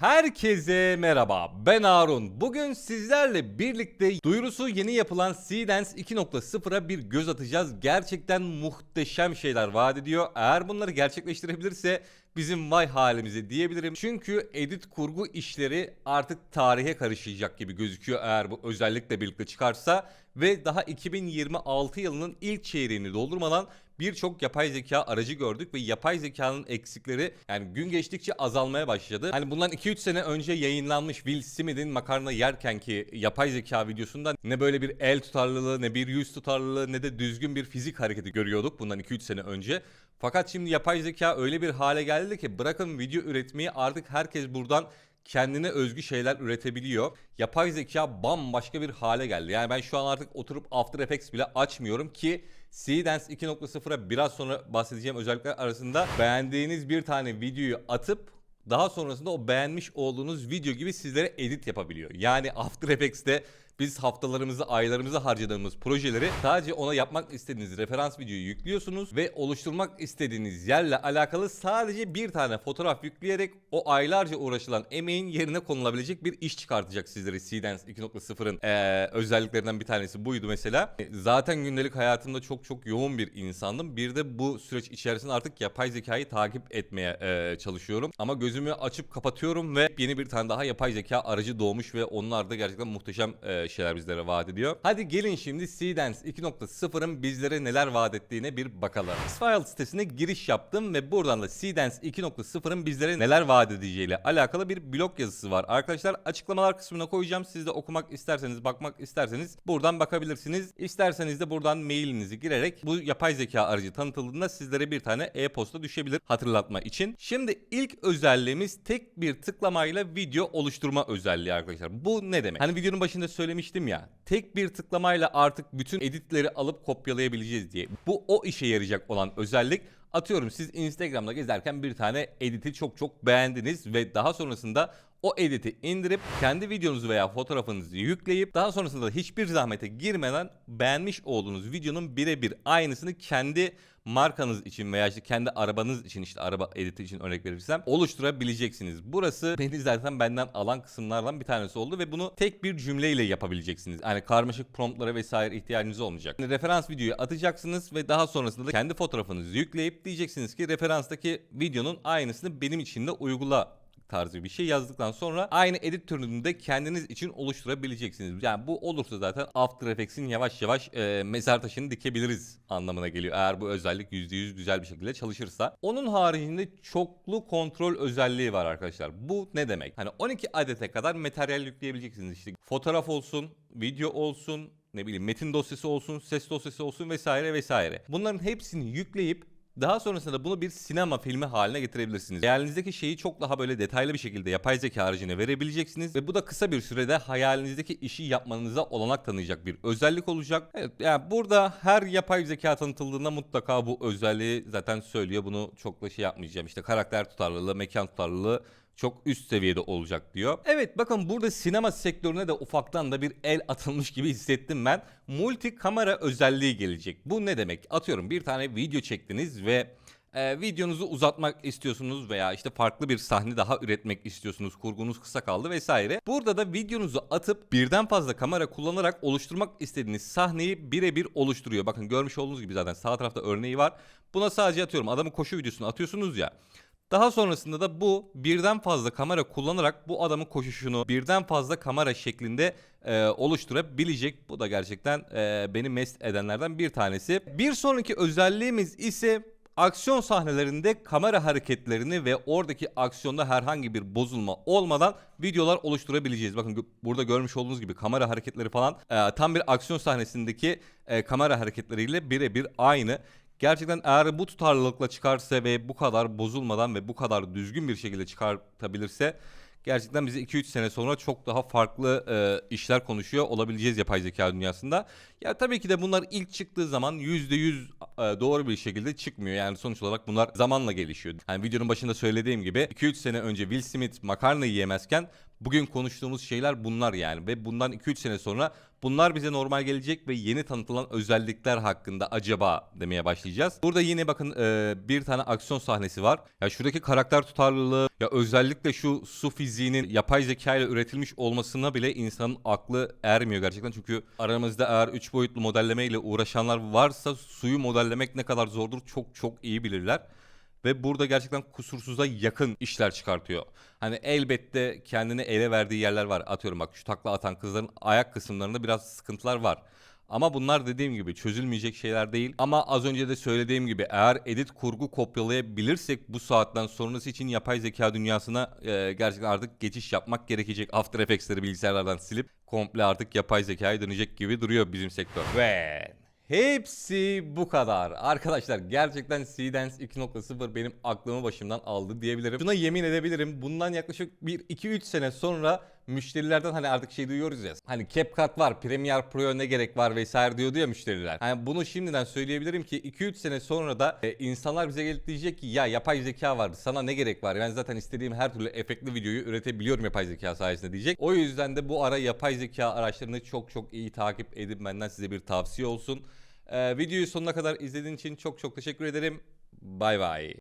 Herkese merhaba ben Harun. Bugün sizlerle birlikte duyurusu yeni yapılan Seedance 2.0'a bir göz atacağız. Gerçekten muhteşem şeyler vaat ediyor. Eğer bunları gerçekleştirebilirse bizim vay halimize diyebilirim. Çünkü edit kurgu işleri artık tarihe karışacak gibi gözüküyor eğer bu özellikle birlikte çıkarsa ve daha 2026 yılının ilk çeyreğini doldurmadan birçok yapay zeka aracı gördük ve yapay zekanın eksikleri yani gün geçtikçe azalmaya başladı. Hani bundan 2-3 sene önce yayınlanmış Will Smith'in makarna yerkenki yapay zeka videosundan ne böyle bir el tutarlılığı ne bir yüz tutarlılığı ne de düzgün bir fizik hareketi görüyorduk bundan 2-3 sene önce. Fakat şimdi yapay zeka öyle bir hale geldi ki bırakın video üretmeyi artık herkes buradan kendine özgü şeyler üretebiliyor. Yapay zeka bambaşka bir hale geldi. Yani ben şu an artık oturup After Effects bile açmıyorum ki Seedance 2.0'a biraz sonra bahsedeceğim özellikler arasında beğendiğiniz bir tane videoyu atıp daha sonrasında o beğenmiş olduğunuz video gibi sizlere edit yapabiliyor. Yani After Effects'te biz haftalarımızı, aylarımızı harcadığımız projeleri sadece ona yapmak istediğiniz referans videoyu yüklüyorsunuz ve oluşturmak istediğiniz yerle alakalı sadece bir tane fotoğraf yükleyerek o aylarca uğraşılan emeğin yerine konulabilecek bir iş çıkartacak sizlere Seedance 2.0'ın eee, özelliklerinden bir tanesi buydu mesela. E, Zaten gündelik hayatımda çok çok yoğun bir insandım. Bir de bu süreç içerisinde artık yapay zekayı takip etmeye eee, çalışıyorum. Ama gözümü açıp kapatıyorum ve yeni bir tane daha yapay zeka aracı doğmuş ve onlar da gerçekten muhteşem eee, şeyler bizlere vaat ediyor. Hadi gelin şimdi Seedance 2.0'ın bizlere neler vaat ettiğine bir bakalım. X-Files sitesine giriş yaptım ve buradan da Seedance 2.0'ın bizlere neler vaat edeceğiyle alakalı bir blog yazısı var. Arkadaşlar açıklamalar kısmına koyacağım. Siz de okumak isterseniz, bakmak isterseniz buradan bakabilirsiniz. İsterseniz de buradan mailinizi girerek bu yapay zeka aracı tanıtıldığında sizlere bir tane e-posta düşebilir hatırlatma için. Şimdi ilk özelliğimiz tek bir tıklamayla video oluşturma özelliği arkadaşlar. Bu ne demek? Hani videonun başında söylemiştim ya. Tek bir tıklamayla artık bütün editleri alıp kopyalayabileceğiz diye. Bu o işe yarayacak olan özellik. Atıyorum siz Instagram'da gezerken bir tane editi çok çok beğendiniz ve daha sonrasında o editi indirip kendi videonuzu veya fotoğrafınızı yükleyip daha sonrasında da hiçbir zahmete girmeden beğenmiş olduğunuz videonun birebir aynısını kendi markanız için veya işte kendi arabanız için işte araba editi için örnek verirsem oluşturabileceksiniz. Burası beni zaten benden alan kısımlardan bir tanesi oldu ve bunu tek bir cümleyle yapabileceksiniz. Yani karmaşık promptlara vesaire ihtiyacınız olmayacak. Yani referans videoyu atacaksınız ve daha sonrasında da kendi fotoğrafınızı yükleyip diyeceksiniz ki referanstaki videonun aynısını benim için de uygula tarzı bir şey yazdıktan sonra aynı edit türünü de kendiniz için oluşturabileceksiniz. Yani bu olursa zaten After Effects'in yavaş yavaş e, mezar taşını dikebiliriz anlamına geliyor. Eğer bu özellik %100 güzel bir şekilde çalışırsa. Onun haricinde çoklu kontrol özelliği var arkadaşlar. Bu ne demek? Hani 12 adete kadar materyal yükleyebileceksiniz. İşte fotoğraf olsun, video olsun, ne bileyim metin dosyası olsun, ses dosyası olsun vesaire vesaire. Bunların hepsini yükleyip daha sonrasında da bunu bir sinema filmi haline getirebilirsiniz. Hayalinizdeki şeyi çok daha böyle detaylı bir şekilde yapay zeka aracına verebileceksiniz ve bu da kısa bir sürede hayalinizdeki işi yapmanıza olanak tanıyacak bir özellik olacak. Evet yani burada her yapay zeka tanıtıldığında mutlaka bu özelliği zaten söylüyor. Bunu çok da şey yapmayacağım. İşte karakter tutarlılığı, mekan tutarlılığı çok üst seviyede olacak diyor. Evet bakın burada sinema sektörüne de ufaktan da bir el atılmış gibi hissettim ben. Multi kamera özelliği gelecek. Bu ne demek? Atıyorum bir tane video çektiniz ve e, videonuzu uzatmak istiyorsunuz veya işte farklı bir sahne daha üretmek istiyorsunuz. Kurgunuz kısa kaldı vesaire. Burada da videonuzu atıp birden fazla kamera kullanarak oluşturmak istediğiniz sahneyi birebir oluşturuyor. Bakın görmüş olduğunuz gibi zaten sağ tarafta örneği var. Buna sadece atıyorum adamın koşu videosunu atıyorsunuz ya. Daha sonrasında da bu birden fazla kamera kullanarak bu adamın koşuşunu birden fazla kamera şeklinde e, oluşturabilecek. Bu da gerçekten e, beni mest edenlerden bir tanesi. Bir sonraki özelliğimiz ise aksiyon sahnelerinde kamera hareketlerini ve oradaki aksiyonda herhangi bir bozulma olmadan videolar oluşturabileceğiz. Bakın burada görmüş olduğunuz gibi kamera hareketleri falan e, tam bir aksiyon sahnesindeki e, kamera hareketleriyle birebir aynı. Gerçekten eğer bu tutarlılıkla çıkarsa ve bu kadar bozulmadan ve bu kadar düzgün bir şekilde çıkartabilirse gerçekten bizi 2-3 sene sonra çok daha farklı e, işler konuşuyor olabileceğiz yapay zeka dünyasında. Ya tabii ki de bunlar ilk çıktığı zaman %100 e, doğru bir şekilde çıkmıyor. Yani sonuç olarak bunlar zamanla gelişiyor. Yani videonun başında söylediğim gibi 2-3 sene önce Will Smith makarna yiyemezken bugün konuştuğumuz şeyler bunlar yani ve bundan 2-3 sene sonra bunlar bize normal gelecek ve yeni tanıtılan özellikler hakkında acaba demeye başlayacağız. Burada yine bakın e, bir tane aksiyon sahnesi var. Ya şuradaki karakter tutarlılığı ya özellikle şu su fiziğinin yapay zeka ile üretilmiş olmasına bile insanın aklı ermiyor gerçekten. Çünkü aramızda eğer 3 boyutlu modelleme ile uğraşanlar varsa suyu modellemek ne kadar zordur çok çok iyi bilirler ve burada gerçekten kusursuza yakın işler çıkartıyor. Hani elbette kendini ele verdiği yerler var. Atıyorum bak şu takla atan kızların ayak kısımlarında biraz sıkıntılar var. Ama bunlar dediğim gibi çözülmeyecek şeyler değil. Ama az önce de söylediğim gibi eğer edit kurgu kopyalayabilirsek bu saatten sonrası için yapay zeka dünyasına e, gerçekten artık geçiş yapmak gerekecek. After Effects'leri bilgisayarlardan silip komple artık yapay zekaya dönecek gibi duruyor bizim sektör. Ve Hepsi bu kadar. Arkadaşlar gerçekten Seedance 2.0 benim aklımı başımdan aldı diyebilirim. Şuna yemin edebilirim. Bundan yaklaşık 1-2-3 sene sonra müşterilerden hani artık şey duyuyoruz ya. Hani CapCut var, Premiere Pro'ya ne gerek var vesaire diyordu ya müşteriler. Hani bunu şimdiden söyleyebilirim ki 2-3 sene sonra da e, insanlar bize gelip diyecek ki ya yapay zeka vardı sana ne gerek var? Ben zaten istediğim her türlü efektli videoyu üretebiliyorum yapay zeka sayesinde diyecek. O yüzden de bu ara yapay zeka araçlarını çok çok iyi takip edin benden size bir tavsiye olsun. Ee, videoyu sonuna kadar izlediğin için çok çok teşekkür ederim. Bay bay.